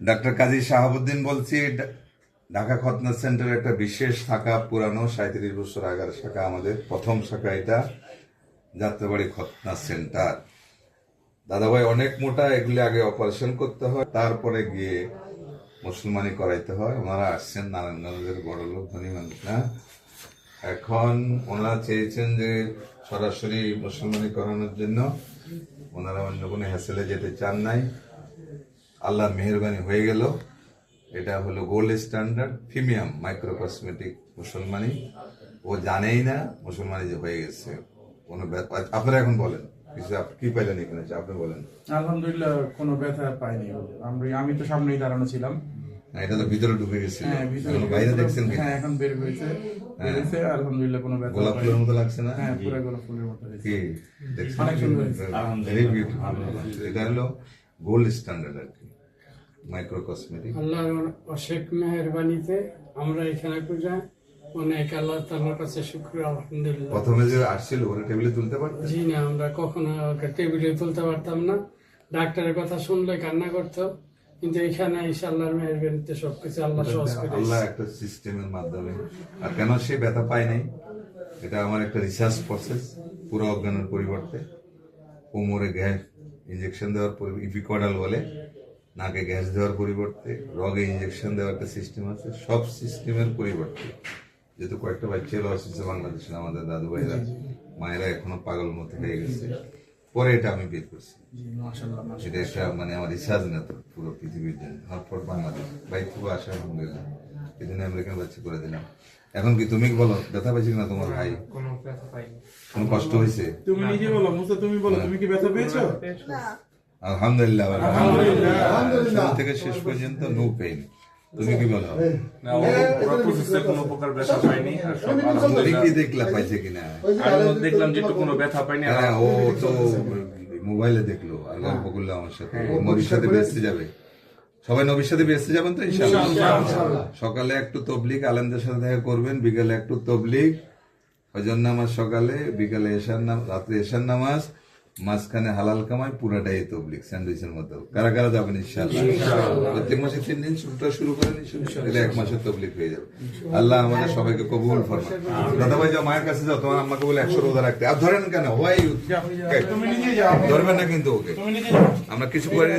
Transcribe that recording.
Doctor কাজী শাহাবুদ্দিন বলছি Dhaka খতনা centre একটা বিশেষ শাখা পুরানো সাঁত্রিশ বছর আগের শাখা আমাদের, প্রথম শাখা এটা, যাত্রাবাড়ি খতনা সেন্টার। দাদাভাই অনেক মোটা, এগুলি আগে অপারেশন করতে হয়, তারপরে গিয়ে মুসলমানি করাইতে হয়। ওনারা আসছেন, নারায়ণগঞ্জের বড় লোক, ধনী মানুষ, না? এখন ওনারা চেয়েছেন যে সরাসরি মুসলমানি করানোর জন্য, ওনারা অন্য কোনো হ্যাসেলে যেতে চান নাই। আল্লাহর মেহরবানি হয়ে গেল। এটা হলো gold standard premium micro cosmetic মুসলমানি। ও জানেই না মুসলমানি যে হয়ে গেছে। কোনো আপনারা এখন বলেন। কিছু কি পাইলেন এখানে? আপনি বলেন। আলহামদুলিল্লাহ কোনো ব্যথা পাইনি। আমি আমি তো সামনেই দাঁড়ানো ছিলাম। এটা তো ভিতরে ঢুকে গেছিল। হ্যাঁ বাইরে দেখছেন হ্যাঁ এখন বের হয়েছে। হয়েছে আলহামদুলিল্লাহ কোনো ব্যথা গোলাপ ফুলের মতো লাগছে না? হ্যাঁ পুরো গোলাপ ফুলের মতো কি? দেখছেন? অনেক সুন্দর হয়েছে। এটা হলো গোল্ড স্ট্যান্ডার্ড আর কি। মাইক্রো কসমেটিক আল্লাহর অশেষ মেহরবানিতে আমরা এখানে পূজা। অনেক আল্লাহ তাআলার কাছে শুক্র আলহামদুলিল্লাহ। প্রথমে যে আসছিল ওরা টেবিলে তুলতে পারতেন? জি না আমরা কখনো টেবিলে তুলতে পারতাম না। ডাক্তারের কথা শুনলে কান্না করতো। কিন্তু এখানে এসে আল্লাহর মেহরবানিতে সবকিছু আল্লাহ সহজ করে আল্লাহ একটা সিস্টেমের মাধ্যমে। আর কেন সে ব্যথা পায় নাই? এটা আমার একটা রিসার্চ প্রসেস পুরো অজ্ঞানের পরিবর্তে। কোমরে গ্যাস ইঞ্জেকশন দেওয়ার পর ইপিকডাল বলে নাকে গ্যাস দেওয়ার পরিবর্তে রগে ইঞ্জেকশন দেওয়ার একটা সিস্টেম আছে সব সিস্টেমের পরিবর্তে। যেহেতু কয়েকটা বাচ্চা লস হচ্ছে বাংলাদেশে আমাদের দাদু ভাইরা মায়েরা এখনও পাগল মতো হয়ে গেছে। পরে এটা আমি বের করছি। জি মাশাআল্লাহ মাশাআল্লাহ। এটা একটা মানে আমার রিসার্চ না তো পুরো পৃথিবীর জন্য। হটফট বাংলাদেশ বাইক থেকে আসা আলহামদুলিল্লাহ। এই জন্য আমেরিকান বাচ্চা করে দিলাম। এখন কি তুমি বলো ব্যথা পাইছি না তোমার ভাই? কোনো কষ্ট হয়েছে? তুমি নিজে বলো মুসা তুমি বলো তুমি কি ব্যথা পেয়েছ? আলহামদুলিল্লাহ আলহামদুলিল্লাহ। শুরু থেকে শেষ পর্যন্ত নো পেইন তুমি কি বলো? দেখলা পাইছে কিনা? দেখলাম যে কোনো ব্যথা পাইনি হ্যাঁ ও তো মোবাইলে দেখল আর গল্প করল আমার সাথে। ও নবীর সাথে বেসতে যাবে। সবাই নবীর সাথে বেসতে যাবেন তো ইনশাআল্লাহ? সকালে একটু তবলিক আলেমদের সাথে দেখা করবেন বিকালে একটু তবলিগ ফজর নামাজ সকালে বিকালে এশার নাম রাত্রে এশার নামাজ মাঝখানে হালাল কামাই পুরাটাই তবলিক স্যান্ডউইচের মতো। কারা কারা যাবেন ইনশাআল্লাহ? প্রত্যেক মাসে তিন দিন শুরুটা শুরু করেন এটা এক মাসের তবলিক হয়ে যাবে। আল্লাহ আমাদের সবাইকে কবুল ফরমা দাদা ভাই যাও মায়ের কাছে যাও তোমার আমাকে বলে একশো রোজা রাখতে। আর ধরেন কেন হোয়াই ধরবেন না কিন্তু ওকে। আমরা কিছু করে